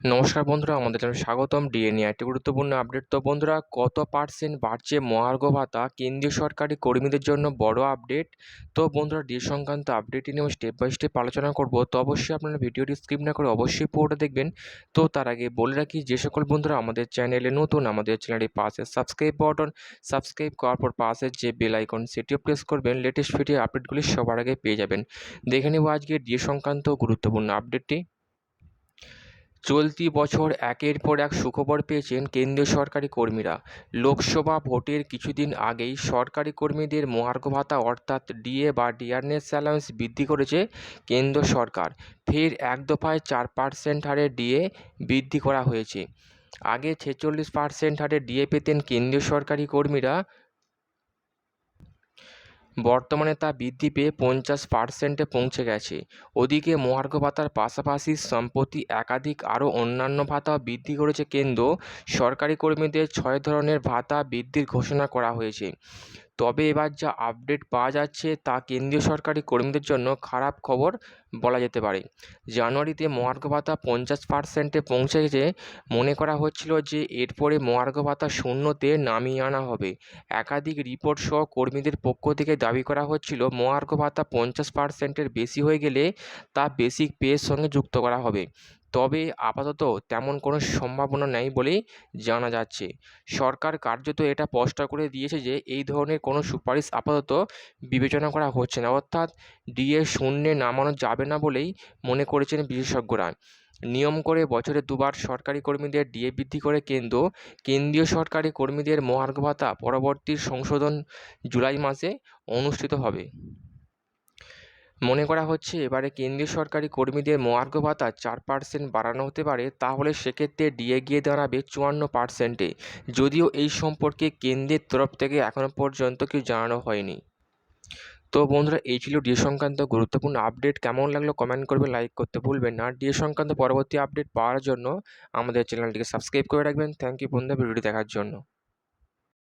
নমস্কার বন্ধুরা, আমাদের চ্যানেলে স্বাগতম। ডিএনএ একটি গুরুত্বপূর্ণ আপডেট। তো বন্ধুরা, কত পার্সেন্ট বাড়ছে মহার্ঘ ভাতা? কেন্দ্রীয় সরকারি কর্মীদের জন্য বড় আপডেট। তো বন্ধুরা ডিএ সংক্রান্ত আপডেটটি নিয়ে স্টেপ বাই স্টেপ আলোচনা করব। তো অবশ্যই আপনারা ভিডিওটি স্ক্রিপ না করে অবশ্যই পুরোটা দেখবেন। তো তার আগে বলে রাখি, যে সকল বন্ধুরা আমাদের চ্যানেলে নতুন, আমাদের চ্যানেলটি পাশে সাবস্ক্রাইব বাটন সাবস্ক্রাইব করার পর পাশে যে বেল আইকন সেটিও প্রেস করবেন। লেটেস্ট ভিডিও আপডেটগুলি সবার আগে পেয়ে যাবেন। দেখে নেব আজকে ডিএ সংক্রান্ত গুরুত্বপূর্ণ আপডেটটি চলতি বছর একের পর এক সুখবর পেয়েছেন কেন্দ্রীয় সরকারি কর্মীরা। লোকসভা ভোটের কিছুদিন আগেই সরকারি কর্মীদের মহার্ঘ ভাতা অর্থাৎ ডিএ বা ডিয়ারনেস অ্যালাউন্স বৃদ্ধি করেছে কেন্দ্র সরকার। ফের এক দফায় চার পার্সেন্ট হারে ডিএ বৃদ্ধি করা হয়েছে। আগে ছেচল্লিশ পার্সেন্ট হারে ডিএ পেতেন কেন্দ্রীয় সরকারি কর্মীরা। বর্তমানে তা বৃদ্ধি পেয়ে পঞ্চাশ পার্সেন্টে পৌঁছে গেছে। ওদিকে মহার্ঘ ভাতার পাশাপাশি সম্প্রতি একাধিক আরও অন্যান্য ভাতা বৃদ্ধি করেছে কেন্দ্র। সরকারি কর্মীদের ছয় ধরনের ভাতা বৃদ্ধির ঘোষণা করা হয়েছে। তবে এবার যা আপডেট পাওয়া যাচ্ছে তা কেন্দ্রীয় সরকারি কর্মীদের জন্য খারাপ খবর বলা যেতে পারে। জানুয়ারিতে মহার্ঘ ভাতা পঞ্চাশ পার্সেন্টে পৌঁছে গেছে। মনে করা হচ্ছিল যে এরপরে মহার্ঘ ভাতা শূন্যতে নামিয়ে আনা হবে। একাধিক রিপোর্ট সহ কর্মীদের পক্ষ থেকে দাবি করা হচ্ছিল মহার্ঘ ভাতা পঞ্চাশ পার্সেন্টের বেশি হয়ে গেলে তা বেসিক পের সঙ্গে যুক্ত করা হবে। তবে আপাতত তেমন কোনো সম্ভাবনা নেই বলেই জানা যাচ্ছে। সরকার কার্যত এটা স্পষ্ট করে দিয়েছে যে, এই ধরনের কোনো সুপারিশ আপাতত বিবেচনা করা হচ্ছে না। অর্থাৎ ডিএ শূন্যে নামানো যাবে না বলেই মনে করেছেন বিশেষজ্ঞরা। নিয়ম করে বছরে দুবার সরকারি কর্মীদের ডিএ বৃদ্ধি করে কেন্দ্র, কেন্দ্রীয় সরকারি কর্মীদের মহার্ঘ ভাতা পরবর্তী সংশোধন জুলাই মাসে অনুষ্ঠিত হবে। মনে করা হচ্ছে এবারে কেন্দ্রীয় সরকারি কর্মীদের মহার্ঘ ভাতা চার পার্সেন্ট বাড়ানো হতে পারে, তাহলে সেক্ষেত্রে ডিএ গিয়ে দাঁড়াবে চুয়ান্ন পার্সেন্টে যদিও এই সম্পর্কে কেন্দ্রের তরফ থেকে এখনও পর্যন্ত কিছু জানানো হয়নি। তো বন্ধুরা, এই ছিল ডিএ সংক্রান্ত গুরুত্বপূর্ণ আপডেট। কেমন লাগল কমেন্ট করবে, লাইক করতে ভুলবেন না। ডিএ সংক্রান্ত পরবর্তী আপডেট পাওয়ার জন্য আমাদের চ্যানেলটিকে সাবস্ক্রাইব করে রাখবেন। থ্যাংক ইউ বন্ধুরা, ভিডিওটি দেখার জন্য।